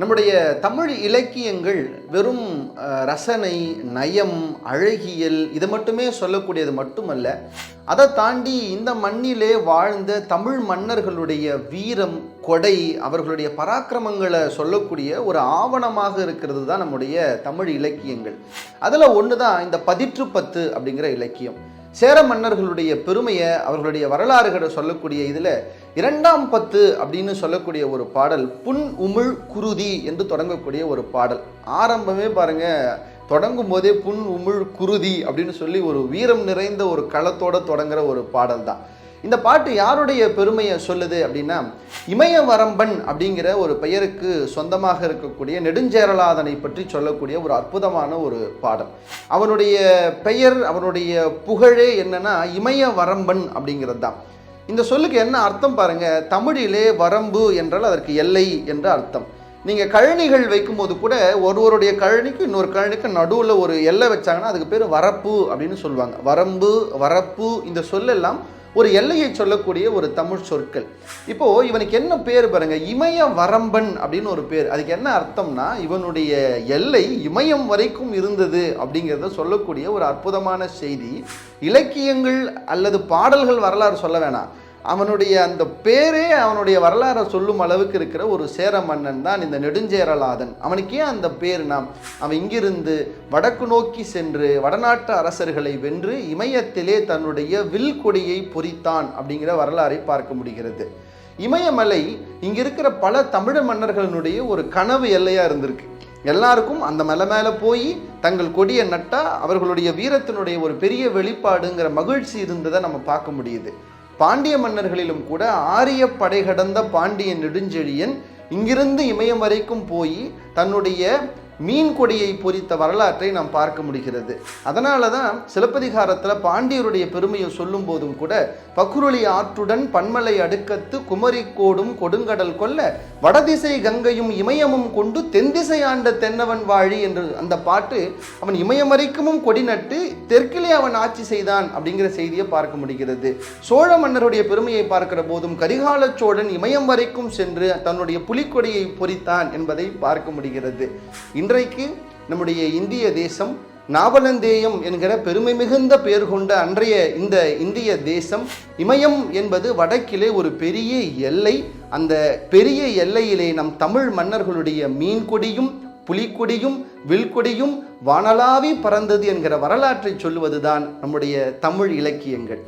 நம்முடைய தமிழ் இலக்கியங்கள் வெறும் ரசனை நயம் அழகியல் இது மட்டுமே சொல்லக்கூடியது மட்டுமல்ல அதை தாண்டி இந்த மண்ணிலே வாழ்ந்த தமிழ் மன்னர்களுடைய வீரம் கொடை அவர்களுடைய பராக்கிரமங்களை சொல்லக்கூடிய ஒரு ஆவணமாக இருக்கிறது தான் நம்முடைய தமிழ் இலக்கியங்கள். அதில் ஒன்று தான் இந்த பதிற்று பத்து அப்படிங்கிற இலக்கியம். சேர மன்னர்களுடைய பெருமையை அவர்களுடைய வரலாறுகளை சொல்லக்கூடிய இதில் இரண்டாம் பத்து அப்படின்னு சொல்லக்கூடிய ஒரு பாடல் புன் உமிழ் குருதி என்று தொடங்கக்கூடிய ஒரு பாடல். ஆரம்பமே பாருங்க தொடங்கும் போதே புன் உமிழ் குருதி அப்படின்னு சொல்லி ஒரு வீரம் நிறைந்த ஒரு களத்தோட தொடங்குற ஒரு பாடல் தான். இந்த பாட்டு யாருடைய பெருமையை சொல்லுது அப்படின்னா இமயவரம்பன் அப்படிங்கிற ஒரு பெயருக்கு சொந்தமாக இருக்கக்கூடிய நெடுஞ்சேரலாதனை பற்றி சொல்லக்கூடிய ஒரு அற்புதமான ஒரு பாடல். அவனுடைய பெயர் அவனுடைய புகழே என்னன்னா இமயவரம்பன் அப்படிங்கிறது தான். இந்த சொல்லுக்கு என்ன அர்த்தம் பாருங்க? தமிழிலே வரம்பு என்றால் அதற்கு எல்லை என்ற அர்த்தம். நீங்கள் கழனிகள் வைக்கும்போது கூட ஒருவருடைய கழனிக்கு இன்னொரு கழனிக்கு நடுவில் ஒரு எல்லை வச்சாங்கன்னா அதுக்கு பேர் வரப்பு அப்படின்னு சொல்லுவாங்க. வரம்பு வரப்பு இந்த சொல்லெல்லாம் ஒரு எல்லையை சொல்லக்கூடிய ஒரு தமிழ் சொற்கள். இப்போ இவனுக்கு என்ன பேர் பாருங்க? இமய வரம்பன் அப்படின்னு ஒரு பேர். அதுக்கு என்ன அர்த்தம்னா இவனுடைய எல்லை இமயம் வரைக்கும் இருந்தது அப்படிங்கிறத சொல்லக்கூடிய ஒரு அற்புதமான செய்தி. இலக்கியங்கள் அல்லது பாடல்கள் வரலாறு சொல்ல வேணாம். அவனுடைய அந்த பேரே அவனுடைய வரலாறை சொல்லும் அளவுக்கு இருக்கிற ஒரு சேர மன்னன் தான் இந்த நெடுஞ்சேரலாதன். அவனுக்கு ஏன் அந்த நாம். அவன் இங்கிருந்து வடக்கு நோக்கி சென்று வடநாட்டு அரசர்களை வென்று இமயத்திலே தன்னுடைய வில் கொடியை பொறித்தான் அப்படிங்கிற வரலாறை பார்க்க முடிகிறது. இமயமலை இங்கே இருக்கிற பல தமிழ் மன்னர்களினுடைய ஒரு கனவு எல்லையாக இருந்திருக்கு. எல்லாருக்கும் அந்த மலை மேலே போய் தங்கள் கொடியை நட்டா அவர்களுடைய வீரத்தினுடைய ஒரு பெரிய வெளிப்பாடுங்கிற மகிழ்ச்சி இருந்ததை நம்ம பார்க்க முடியுது. பாண்டிய மன்னர்களிலும் கூட ஆரிய படை கடந்த பாண்டிய நெடுஞ்செழியன் இங்கிருந்து இமயம் வரைக்கும் போய் தன்னுடைய மீன் கொடியை பொறித்த வரலாற்றை நாம் பார்க்க முடிகிறது. அதனால தான் சிலப்பதிகாரத்தில் பாண்டியருடைய பெருமையை சொல்லும் போதும் கூட பக்குருளி ஆற்றுடன் பன்மலை அடுக்கத்து குமரிக்கோடும் கொடுங்கடல் கொல்ல வடதிசை கங்கையும் இமயமும் கொண்டு தென்திசை ஆண்ட தென்னவன் வாழி என்று அந்த பாட்டு அவன் இமயம் கொடி நட்டு தெற்கிலே அவன் ஆட்சி செய்தான் அப்படிங்கிற செய்தியை பார்க்க முடிகிறது. சோழ மன்னருடைய பெருமையை பார்க்கிற போதும் கரிகால சோழன் இமயம் வரைக்கும் சென்று தன்னுடைய புலிக்கொடியை பொறித்தான் என்பதை பார்க்க முடிகிறது. இன்றைக்கு நம்முடைய இந்திய தேசம் நாவலந்தேயம் என்கிற பெருமை மிகுந்த பெயர் கொண்ட அன்றைய இந்த இந்திய தேசம் இமயம் என்பது வடக்கிலே ஒரு பெரிய எல்லை. அந்த பெரிய எல்லையிலே நம் தமிழ் மன்னர்களுடைய மீன்கொடியும் புலிக்கொடியும் வில்கொடியும் வானலாவி பறந்தது என்கிற வரலாற்றை சொல்லுவதுதான் நம்முடைய தமிழ் இலக்கியங்கள்.